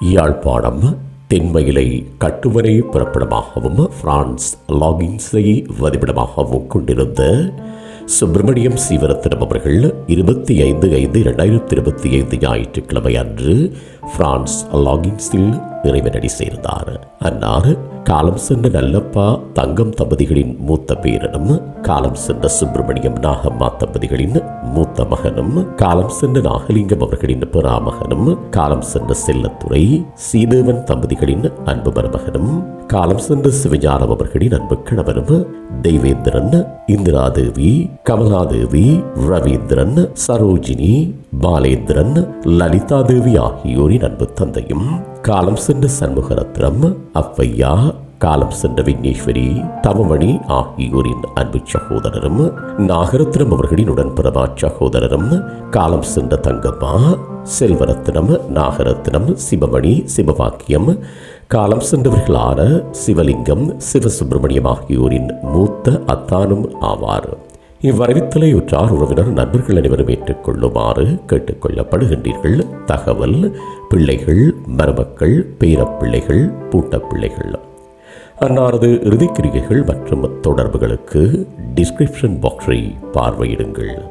Yazhpanam தென்மயிலை கட்டுவரை புறப்படமாகவும் France லாகின்ஸை வதிப்பிடமாகவும் கொண்டிருந்த சுப்பிரமணியம் சீவரத்தினம் அவர்கள் இருபத்தி ஐந்து ஐந்து இரண்டாயிரத்தி இருபத்தி ஐந்து ஞாயிற்றுக்கிழமை அன்று பிரான்ஸ் லாகின்ஸில் இறைவனடி சேர்ந்தார். அன்னார் காலம் சென்ற நல்லப்பா தங்கம் தம்பதிகளின் மூத்த பேரனும் காலம் சென்ற சுப்பிரமணியம் நாகம்மா தம்பதிகளின் மூத்த மகனும் காலம் சென்ற நாகலிங்கம் அவர்களின் பிறாமகனும் காலம் சென்ற செல்லத்துறை சீதேவன் தம்பதிகளின் அன்பு மருமகனும் காலம் சென்ற சிவஞானம் அவர்களின் அன்பு கணவனும் தெய்வேந்திரன் இந்திராதேவி கமலாதேவி ரவீந்திரன் சரோஜினி பாலேந்திரன் லலிதாதேவி ஆகியோரின் அன்பு தந்தையும் காலம் சென்ற சண்முகரத்னம் அவ்வையா காலம் சென்ற விக்னேஸ்வரி தவமணி ஆகியோரின் அன்பு சகோதரரும் நாகரத்னம் அவர்களின் உடன்பிறவா சகோதரரும் காலம் சென்ற தங்கம்மா செல்வரத்னம் நாகரத்னம் சிவமணி சிவபாக்கியம் காலம் சென்றவர்களான சிவலிங்கம் சிவசுப்பிரமணியம் ஆகியோரின் மூத்த அத்தானும் ஆவார். இவ்வரவித்தலை உற்றார் உறவினர் நண்பர்கள் அனைவரும் ஏற்றுக்கொள்ளுமாறு கேட்டுக்கொள்ளப்படுகின்றீர்கள். தகவல் பிள்ளைகள் மருமக்கள் பேரப்பிள்ளைகள் பூட்டப்பிள்ளைகள். அன்னாரது இறுதிக்கிரிகைகள் மற்றும் தொடர்புகளுக்கு டிஸ்கிரிப்ஷன் பாக்ஸை பார்வையிடுங்கள்.